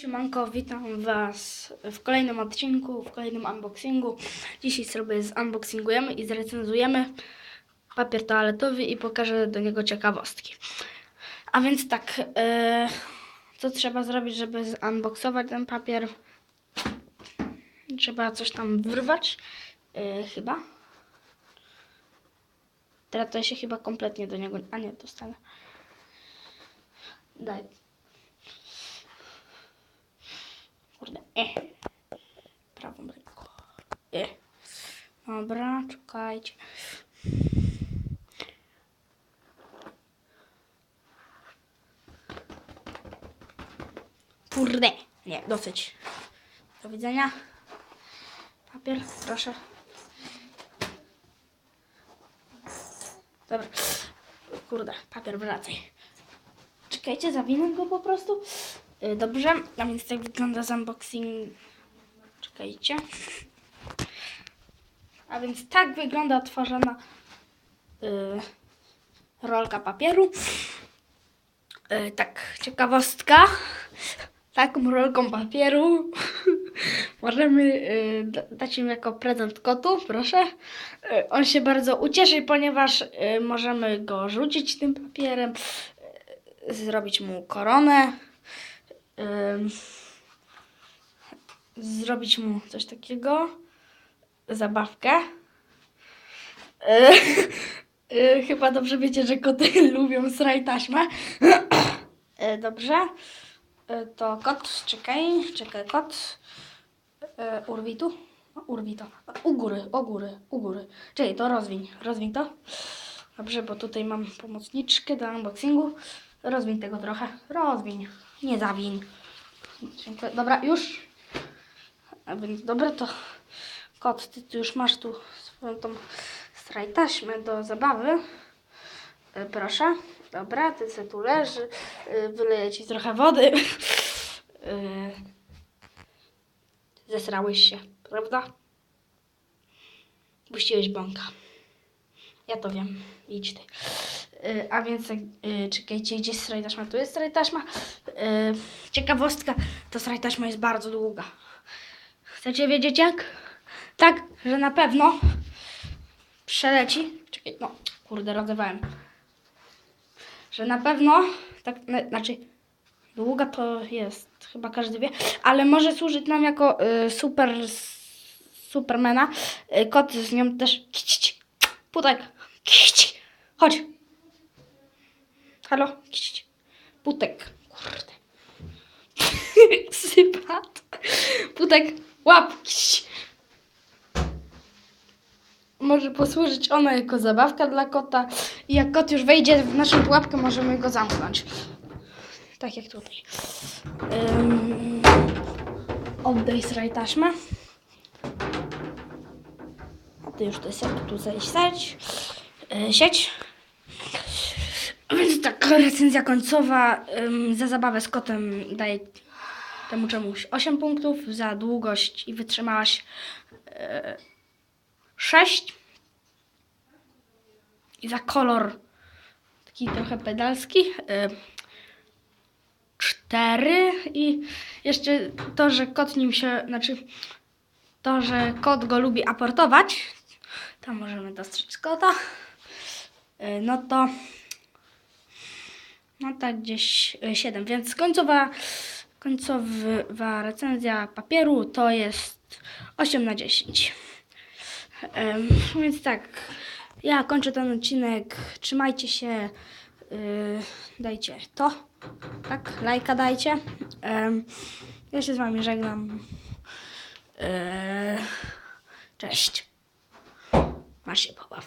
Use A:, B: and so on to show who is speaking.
A: Siemanko, witam Was w kolejnym odcinku, w kolejnym unboxingu. Dzisiaj sobie zunboxingujemy i zrecenzujemy papier toaletowy i pokażę do niego ciekawostki. A więc tak, e, co trzeba zrobić, żeby zunboxować ten papier? Trzeba coś tam wyrwać, e, chyba. Teraz to się chyba kompletnie do niego, a nie, dostanę. Daj. Kurde, e. Prawą ręką. E. Dobra, czekajcie. Kurde. Nie, dosyć. Do widzenia. Papier, proszę. Dobra. Kurde, papier wracaj. Czekajcie, zawinę go po prostu. Y, Dobrze, a więc tak wygląda z unboxing. Czekajcie. A więc tak wygląda otworzona y, rolka papieru. Y, tak, ciekawostka. Taką rolką papieru możemy y, da- dać im jako prezent kotu, proszę. Y, on się bardzo ucieszy, ponieważ y, możemy go rzucić tym papierem, y, zrobić mu koronę, zrobić mu coś takiego, zabawkę. Y, y, chyba dobrze wiecie, że koty lubią sraj taśmę. Y, dobrze. To kot, czekaj, czekaj, kot. Urwij tu. Urwij to. U góry, o góry, u góry. Czekaj, to rozwiń, rozwiń to. Dobrze, bo tutaj mam pomocniczkę do unboxingu. Rozwiń tego trochę. Rozwiń, nie. Dziękuję. Dobra, już. A więc dobra, to kot, ty, ty już masz tu swoją tą straj do zabawy. E, proszę. Dobra, ty se tu leży. E, wyleję ci trochę wody. E, zesrałeś się, prawda? Puściłeś bąka. Ja to wiem. Idź ty. Y, A więc, y, czekajcie, gdzie jest straj taśma? Tu jest straj taśma. Y, Ciekawostka, to straj taśma jest bardzo długa. Chcecie wiedzieć jak? Tak, że na pewno przeleci. Czekaj, no, kurde, rozewałem. Że na pewno, tak, na, znaczy, długa to jest, chyba każdy wie, ale może służyć nam jako super, supermana. Kot z nią też, putek, chodź. Halo, putek, kurde. Sypat. Putek, łap. Może posłużyć ona jako zabawka dla kota. I jak kot już wejdzie w naszą pułapkę, możemy go zamknąć. Tak jak tutaj. Ym, oddaj sraj taśmę. A ty już to sobie tu zejść, sieć. Yy, sieć. Więc tak, recenzja końcowa. Za zabawę z kotem daję temu czemuś 8 punktów. Za długość i wytrzymałaś 6. I za kolor taki trochę pedalski. 4. I jeszcze to, że kot nim się, znaczy to, że kot go lubi aportować. Tam możemy dostrzec kota. Y, No to no tak gdzieś 7, więc końcowa, końcowa recenzja papieru to jest 8 na 10. Em, więc tak, ja kończę ten odcinek. Trzymajcie się. Yy, dajcie to. Tak, lajka dajcie. Em, ja się z wami żegnam. Yy, cześć. Masz się pobaw.